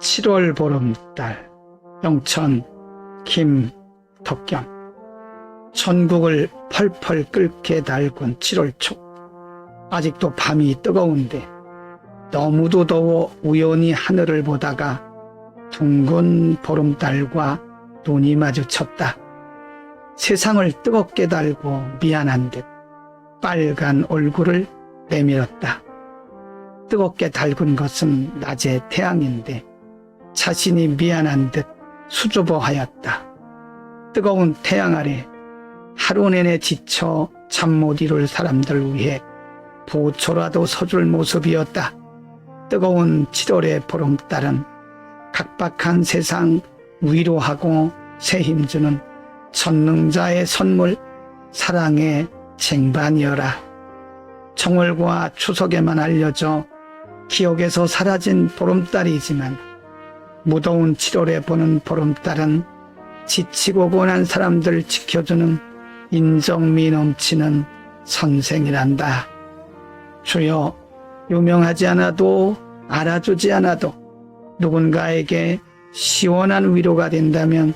7월 보름달 영천 김덕겸 전국을 펄펄 끓게 달군 7월 초 아직도 밤이 뜨거운데 너무도 더워 우연히 하늘을 보다가 둥근 보름달과 눈이 마주쳤다. 세상을 뜨겁게 달고 미안한 듯 빨간 얼굴을 내밀었다. 뜨겁게 달군 것은 낮의 태양인데 자신이 미안한 듯 수줍어하였다. 뜨거운 태양 아래 하루 내내 지쳐 잠 못 이룰 사람들 위해 보초라도 서줄 모습이었다. 뜨거운 7월의 보름달은 각박한 세상 위로하고 새 힘주는 전능자의 선물 사랑의 쟁반이어라. 정월과 추석에만 알려져 기억에서 사라진 보름달이지만 무더운 7월에 보는 보름달은 지치고 고난 사람들 지켜주는 인정미 넘치는 선생이란다. 주여 유명하지 않아도 알아주지 않아도 누군가에게 시원한 위로가 된다면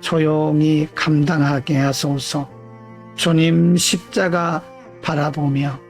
조용히 감당하게 하소서 주님 십자가 바라보며